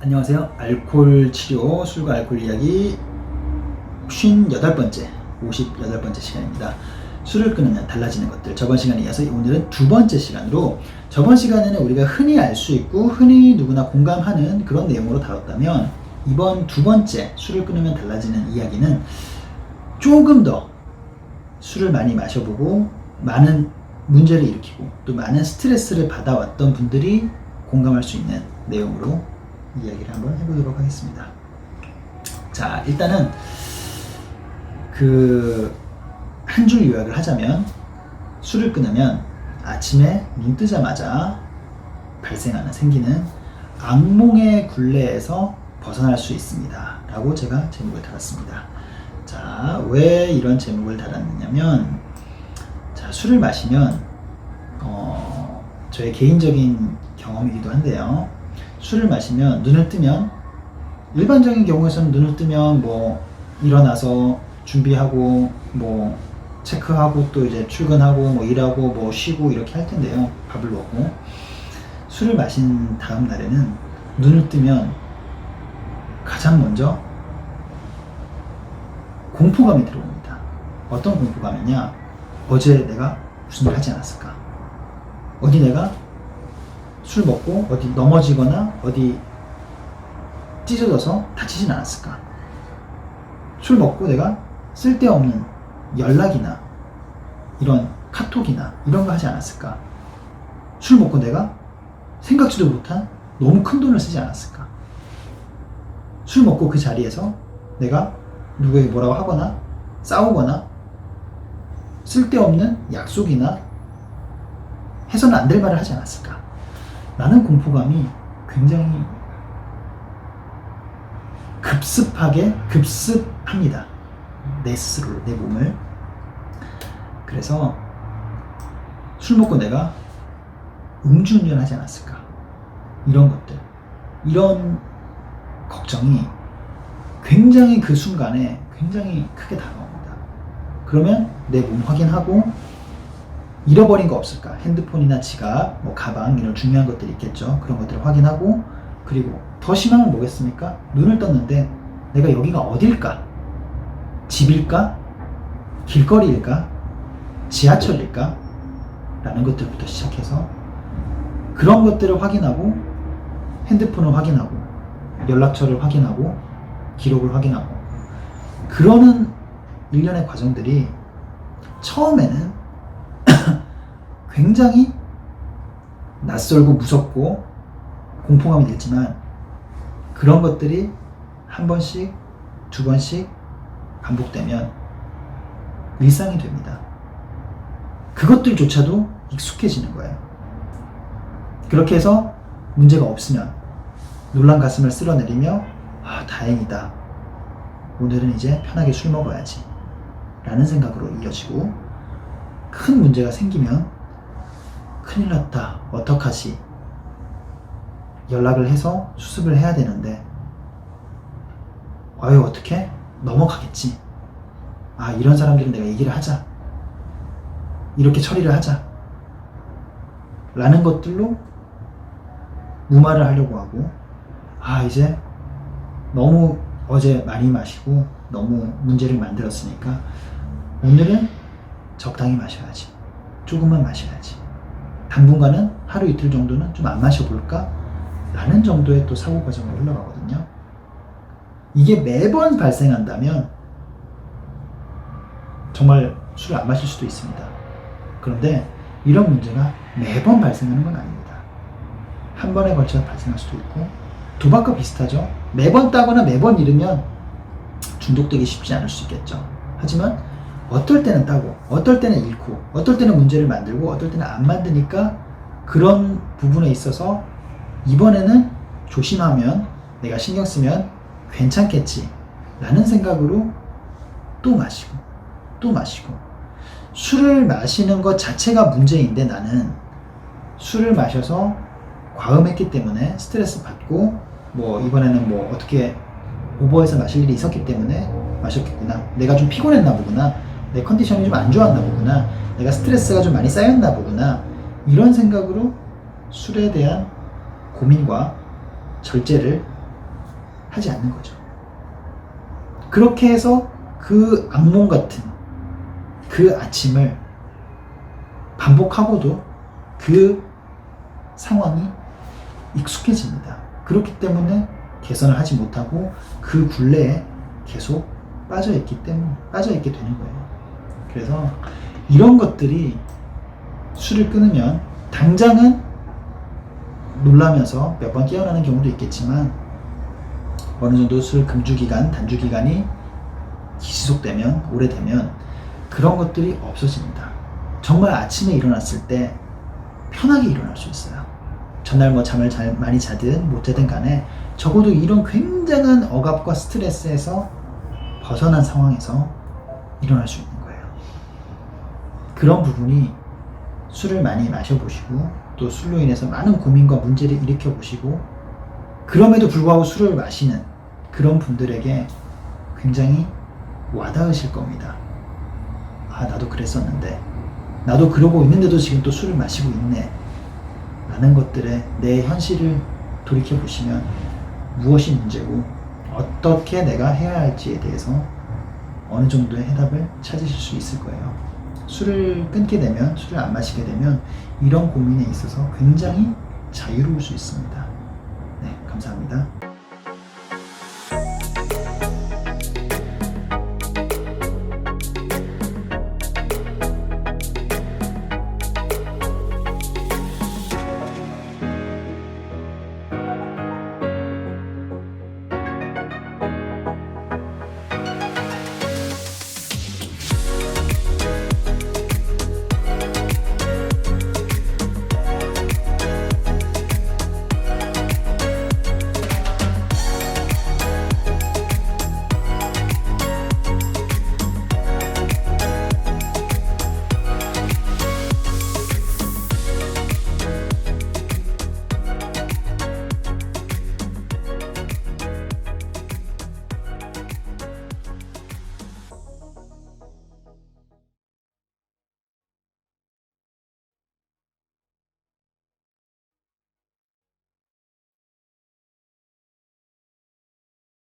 안녕하세요. 알코올 치료, 술과 알코올 이야기 58번째, 58번째 시간입니다. 술을 끊으면 달라지는 것들. 저번 시간에 이어서 오늘은 두 번째 시간으로 저번 시간에는 우리가 흔히 알 수 있고 흔히 누구나 공감하는 그런 내용으로 다뤘다면 이번 두 번째 술을 끊으면 달라지는 이야기는 조금 더 술을 많이 마셔보고 많은 문제를 일으키고 또 많은 스트레스를 받아왔던 분들이 공감할 수 있는 내용으로 이야기를 한번 해보도록 하겠습니다. 자, 일단은 그 한 줄 요약을 하자면 술을 끊으면 아침에 눈 뜨자마자 발생하는 생기는 악몽의 굴레에서 벗어날 수 있습니다. 라고 제가 제목을 달았습니다. 자, 왜 이런 제목을 달았느냐면 자, 술을 마시면 어, 저의 개인적인 경험이기도 한데요. 술을 마시면 눈을 뜨면 일반적인 경우에서는 눈을 뜨면 뭐 일어나서 준비하고 뭐 체크하고 또 이제 출근하고 뭐 일하고 뭐 쉬고 이렇게 할 텐데요. 밥을 먹고 술을 마신 다음 날에는 눈을 뜨면 가장 먼저 공포감이 들어옵니다. 어떤 공포감이냐? 어제 내가 무슨 일 하지 않았을까? 어디 내가 술 먹고 어디 넘어지거나 어디 찢어져서 다치진 않았을까? 술 먹고 내가 쓸데없는 연락이나 이런 카톡이나 이런 거 하지 않았을까? 술 먹고 내가 생각지도 못한 너무 큰 돈을 쓰지 않았을까? 술 먹고 그 자리에서 내가 누구에게 뭐라고 하거나 싸우거나 쓸데없는 약속이나 해서는 안 될 말을 하지 않았을까? 라는 공포감이 굉장히 급습하게 급습합니다. 내 스스로, 내 몸을. 그래서 술 먹고 내가 음주운전 하지 않았을까? 이런 것들. 이런 걱정이 굉장히 그 순간에 굉장히 크게 다가옵니다. 그러면 내 몸 확인하고 잃어버린 거 없을까? 핸드폰이나 지갑, 뭐 가방 이런 중요한 것들이 있겠죠. 그런 것들을 확인하고 그리고 더건 뭐겠습니까? 눈을 떴는데 내가 여기가 어딜까? 집일까? 길거리일까? 지하철일까? 라는 것들부터 시작해서 그런 것들을 확인하고 핸드폰을 확인하고 연락처를 확인하고 기록을 확인하고 그러는 일련의 과정들이 처음에는 굉장히 낯설고 무섭고 공포감이 들지만 그런 것들이 한 번씩, 두 번씩 반복되면 일상이 됩니다. 그것들조차도 익숙해지는 거예요. 그렇게 해서 문제가 없으면 놀란 가슴을 쓸어내리며 아, 다행이다. 오늘은 이제 편하게 술 먹어야지. 라는 생각으로 이어지고 큰 문제가 생기면 큰일 났다. 어떡하지? 연락을 해서 수습을 해야 되는데, 아유, 어떻게? 넘어가겠지. 아, 이런 사람들은 내가 얘기를 하자. 이렇게 처리를 하자. 라는 것들로 무마를 하려고 하고, 아, 이제 너무 어제 많이 마시고 너무 문제를 만들었으니까 오늘은 적당히 마셔야지. 조금만 마셔야지. 당분간은 하루 이틀 정도는 좀 안 마셔볼까? 라는 정도의 또 사고 과정으로 흘러가거든요. 이게 매번 발생한다면 정말 술을 안 마실 수도 있습니다. 그런데 이런 문제가 매번 발생하는 건 아닙니다. 한 번에 걸쳐 발생할 수도 있고 도박과 비슷하죠. 매번 따거나 매번 잃으면 중독되기 쉽지 않을 수 있겠죠. 하지만 어떨 때는 따고 어떨 때는 잃고 어떨 때는 문제를 만들고 어떨 때는 안 만드니까 그런 부분에 있어서 이번에는 조심하면 내가 신경 쓰면 괜찮겠지 라는 생각으로 또 마시고 또 마시고 술을 마시는 것 자체가 문제인데 나는 술을 마셔서 과음했기 때문에 스트레스 받고 뭐 이번에는 뭐 어떻게 오버해서 마실 일이 있었기 때문에 마셨겠구나. 내가 좀 피곤했나 보구나. 내 컨디션이 좀 안 좋았나 보구나. 내가 스트레스가 좀 많이 쌓였나 보구나. 이런 생각으로 술에 대한 고민과 절제를 하지 않는 거죠. 그렇게 해서 그 악몽 같은 그 아침을 반복하고도 그 상황이 익숙해집니다. 그렇기 때문에 개선을 하지 못하고 그 굴레에 계속 빠져있기 때문에 빠져있게 되는 거예요. 그래서 이런 것들이 술을 끊으면 당장은 놀라면서 몇 번 깨어나는 경우도 있겠지만 어느 정도 술 금주 기간, 단주 기간이 지속되면 오래되면 그런 것들이 없어집니다. 정말 아침에 일어났을 때 편하게 일어날 수 있어요. 전날 뭐 잠을 잘 많이 자든 못 자든 간에 적어도 이런 굉장한 억압과 스트레스에서 벗어난 상황에서 일어날 수 있는 거예요. 그런 부분이 술을 많이 마셔보시고 또 술로 인해서 많은 고민과 문제를 일으켜 보시고 그럼에도 불구하고 술을 마시는 그런 분들에게 굉장히 와닿으실 겁니다. 아, 나도 그랬었는데. 나도 그러고 있는데도 지금 또 술을 마시고 있네. 라는 것들에 내 현실을 돌이켜 보시면 무엇이 문제고 어떻게 내가 해야 할지에 대해서 어느 정도의 해답을 찾으실 수 있을 거예요. 술을 끊게 되면, 술을 안 마시게 되면 이런 고민에 있어서 굉장히 자유로울 수 있습니다. 네, 감사합니다.